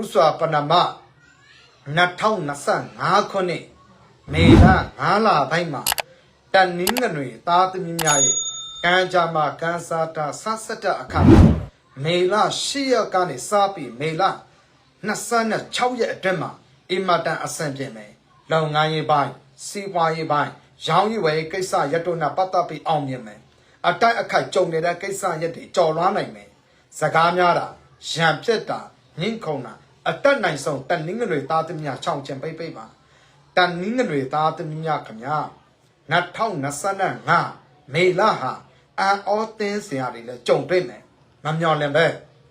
ဥစွာပဏမ2025ခုနှစ်မေလ9လပိုင်းမှာတန်နင်းငွေသားသမီးများရဲ့ကံကြမ္မာကံစားတာဆတ်ဆက်တဲ့အခါမှာမေလ10ရက်ကနေစပြီးမေလ26ရက်အတွင်းမှာအင်မတန်အဆင်ပြေမယ်။လောင်ငန်းရေးပိုင်းစီးပွားရေးပိုင်းရောင်းရည်ဝယ်ရေးကိစ္စရက်တို့နဲ့ပတ်သက်ပြီးအောင်မြင်မယ်။အတိုက်အခိုက်ကြုံနေတဲ့ကိစ္စရက်တွေကြော်လွှားနိုင်မယ်။စကားများတာရံပြစ်တာ ညှင်းခုန်တာအတက်နိုင်ဆုံးတန်နင်းငွေသားသမီးများချောင်းချင်ပိတ်ပိတ်ပါ။တန်နင်းငွေသားသမီးများခင်ဗျာ2025မေလဟာအန်အောသင်းစရာတွေလည်းကြုံတွေ့မယ်။မမျော်လင့်ပဲ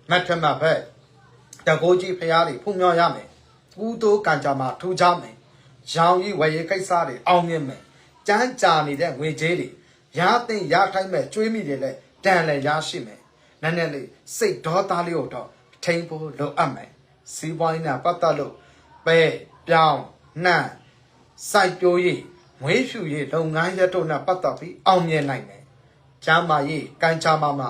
မတ်ထမပဲတကိုးကြီးဖရားတွေဖုန်မြော်ရမယ်။ဦးတိုးကံကြမ္မာထူးခြားမယ်။ရောင်ကြီးဝယ်ရေးကိစ္စတွေအောင်မြင်မယ်။ကြမ်းကြာနေတဲ့ငွေကြေးတွေရတဲ့ရထိုင်းမဲ့ကျွေးမိတွေလည်းတန်လည်းရရှိမယ်။နည်းနည်းလေးစိတ်ဒေါသလေးကိုတော့ ထိန်ဖို့လိုအပ်မယ်။စီးပွားရေးနဲ့ပတ်သက်လို့ပဲပြောင်းနှံ့စိုက်ပျိုးရေးငွေဖြူရေးလုပ်ငန်းရပ်တို့နဲ့ပတ်သက်ပြီးအောင်မြင်နိုင်မယ်။ကျမ်းမာရေးကံချာမာမ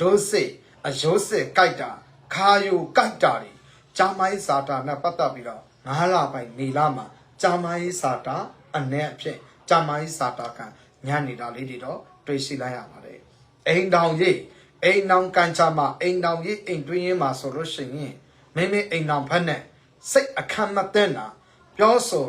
ဒုစိတ်အယိုးစစ်ကြိုက်တာခါယိုကြိုက်တာတွေကျမ်းမာရေးစာတာနဲ့ပတ်သက်ပြီးတော့ငါးလပိုင်းနေလာမှာကျမ်းမာရေးစာတာအ내အဖြစ်ကျမ်းမာရေးစာတာကညံ့နေတာလေးတွေတော့တွေ့ရှိလိုက်ရပါတယ်။အိမ်တောင်ရေး အိမ်တောင်ကံချာမာအိမ်တောင်ရေးအိမ်တွင်းရင်းမှာဆိုလို့ရှိရင်မိမိအိမ်တောင်ဖက်နဲ့စိတ်အခမ်းမသိတာပြောဆို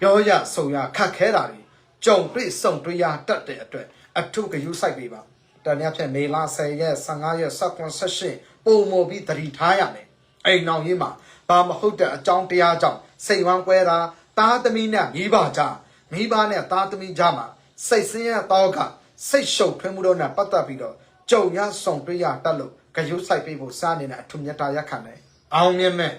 ပြောရဆုံရခတ်ခဲတာတွေကြုံတွေ့ဆုံတွေ့ရတတ်တဲ့အတွက်အထုကယူဆိုင်ပေးပါတနည်းဖြင့်မေလ10ရက်15ရက်16 18ပုံမပြီးတတိထားရမယ်အိမ်အောင်ရေးမှာဘာမဟုတ်တဲ့အကြောင်းတရားကြောင့်စိတ်ဝမ်းကွဲတာသားသမီးနဲ့မိဘကြားမိဘနဲ့သားသမီးကြားမှာစိတ်ဆင်းရဲတော့ကစိတ်ရှုပ်ထွေးမှုတို့နဲ့ပတ်သက်ပြီးတော့ ကြုံရဆုံတွေ့ရတတ်လို့ကယူဆိုင်ပေးဖို့စားနေတဲ့အထုမြတ်တာရက်ခံတယ်အောင်မြင်မဲ့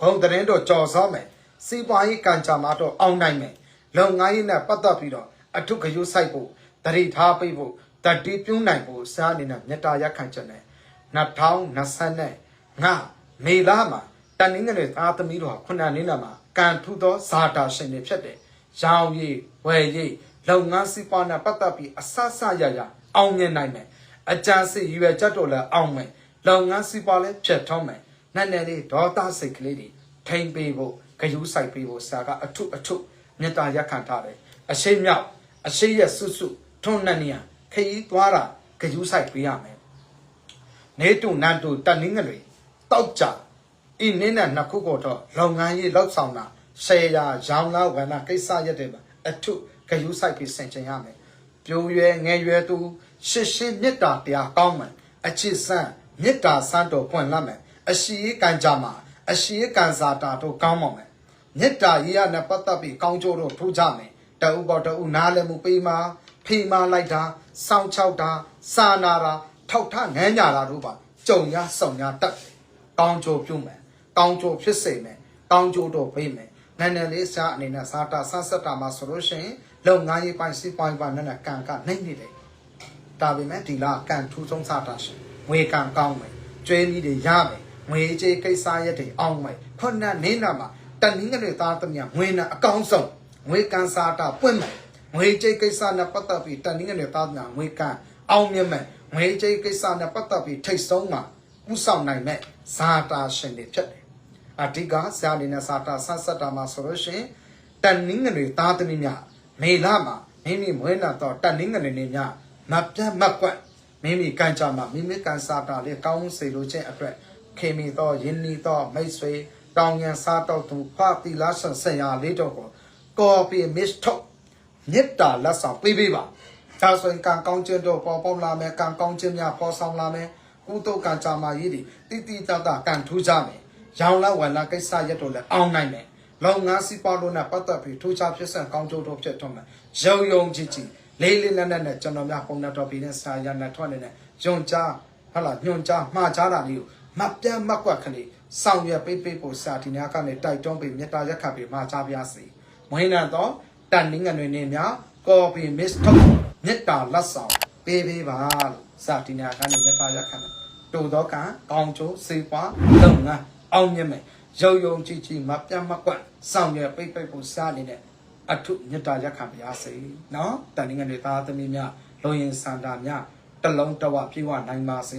ဘုံသတင်းတော့ကြော်စောမယ်စီးပွားရေးကံကြမ္မာတော့အောင်နိုင်မယ်လုပ်ငန်းရေးနဲ့ပတ်သက်ပြီးတော့အထုကရုစိုက်ဖို့တတိထားပိတ်ဖို့တတိပြုံးနိုင်ဖို့စားအနေနဲ့မေတ္တာရက်ခံချက်နဲ့2025မေလမှာတန်နင်းငယ်သားသမီးတော်ခုနှစ်နှစ်မှာကံထူသောဇာတာရှင်တွေဖြစ်တယ်ရောင်ရည်ဝယ်ရည်လုပ်ငန်းစီးပွားနဲ့ပတ်သက်ပြီးအဆဆရရ အောင်မြင်နိုင်မယ်အကြံစီရွယ်ချက်တော်လည်းအောင်မယ်လုပ်ငန်းစီးပွားလည်းဖြတ်ထောင်းမယ်နည်းနည်းလေးဒေါသစိတ်ကလေးတွေထိမ့်ပေးဖို့ဂယုစိုက်ပေးဖို့ဆရာကအထုအထုမေတ္တာရက်ခံထားတယ်အရှိမြောက်အရှိရစွစွထွန်းနှံ့နေရခရီးသွားတာဂယုစိုက်ပေးရမယ်နေတုနန်တုတန်နင်းငတွေတောက်ကြဤနင်းနဲ့နှစ်ခုကတော့လုပ်ငန်းရေးလောက်ဆောင်တာဆယ်ရာရောင်းလာဝန္နာကိစ္စရက်တွေမှာအထုဂယုစိုက်ပြီးဆင်ခြင်ရမယ် ပြိုးရွယ်ငယ်ရွယ်သူရှစ်ရှင်းမေတ္တာတရားကောင်းမယ်အချစ်ဆန်းမေတ္တာဆန်းတော်ပွင့်လာမယ်အရှိရေးကံကြမှာအရှိရေးကံစာတာတို့ကောင်းပါမယ်မေတ္တာရေးရနဲ့ပတ်သက်ပြီးကောင်းကျိုးတို့ထူးကြမယ်တအုပ်ပေါ်တအုပ်နားလည်းမပေးမှာဖေးမလိုက်တာစောင်းချောက်တာစာနာတာထောက်ထငန်းညာတာတို့ပါကြုံရဆောင်ရတတ်တယ်ကောင်းကျိုးပြုမယ်ကောင်းကျိုးဖြစ်စေမယ်ကောင်းကျိုးတော့ပေးမယ်နည်းနည်းလေးစားအနေနဲ့စားတာဆန်းဆက်တာမှာဆိုလို့ရှိရင် လုပ်ငန်းရေးပိုင်းစီးပွားရေးပိုင်းနဲ့ကံကနှိမ့်နေတယ်ဒါပေမဲ့ဒီလားကန်ထူးဆုံးစားတာရှင်ငွေကန်ကောင်းမယ်ကျွေးမိတွေရမယ်ငွေကြေးကိစ္စရက်တွေအောင်မယ်ခုနနေနာမှာတနည်းငယ်သားသမီးငွေနဲ့အကောင်းဆုံးငွေကန်စားတာပွင့်မယ်ငွေကြေးကိစ္စနဲ့ပတ်သက်ပြီးတနည်းငယ်သားသမီးငွေကန်အောင်မြင်မယ်ငွေကြေးကိစ္စနဲ့ပတ်သက်ပြီးထိတ်ဆုံးမှာဥဆောင်နိုင်မဲ့ဇာတာရှင်တွေဖြစ်တယ်အဓိကဇာနေနဲ့ဇာတာဆတ်ဆက်တာမှာဆိုလို့ရှိရင်တနည်းငယ်သားသမီးများ မေလာမှာမိမိမွေးနာတော့တနည်းငယ်နေများမပြတ်မကွက်မိမိကံကြမှာမိမိကံစားတာလေးကောင်းစေလိုခြင်းအတွက်ခေမီတော့ယင်းနီတော့မိတ်ဆွေတောင်ရန်စားတော့သူဖတိလာဆန်ဆရာလေးတော့ကိုကော်ပီမစ်ထုတ်မေတ္တာလက်ဆောင်ပေးပေးပါဒါဆိုရင်ကံကောင်းခြင်းတော့ပေါ်ပေါက်လာမယ်ကံကောင်းခြင်းများပေါ်ဆောင်လာမယ်ကုသိုလ်ကံကြမှာရည်ဒီတိတိတတကံထူးကြမယ်ရောင်လာဝန္လာကိစ္စရက်တော့လည်းအောင်နိုင်မယ် လုံငါစီပါလို့နဲ့ပတ်သက်ပြီးထူးခြားဖြစ်ဆက်ကောင်းကျိုးတော့ဖြစ်တော့မယ်ရုံယုံကြည်ကြည်လေးလေးနက်နက်နဲ့ကျွန်တော်များပုံနဲ့တော့ပြီးတဲ့စာရနဲ့ထွက်နေတဲ့ယွန်ကြားဟာလာညွန်ကြားမှားကြားတာလေးကိုမပြတ်မကွက်ကလေးဆောင်ရွက်ပေးပေးဖို့စာဒီနာကနေတိုက်တွန်းပေးမေတ္တာရက်ခတ်ပေးမှာကြားပြစေဝိညာဉ်တော့တန်နင်းငွေနေများကော်ပီမစ်ထုတ်မေတ္တာလက်ဆောင်ပေးပေးပါလို့စာဒီနာကနေမေတ္တာရက်ခတ်တူတော့ကကောင်းကျိုးစေပွားလုပ်ငန်းအောင်မြင်မယ် ရုံယုံကြည်ကြည်မပြတ်မကွက်ဆောင်ရွက်ပေးပေးဖို့စာနေတဲ့အထုမြတ်တာရက်ခံပါရစေနော်တန်ငယ်တွေသားသမီးများလုံရင်စန္ဒာများတလုံးတဝပြေဝနိုင်ပါစေ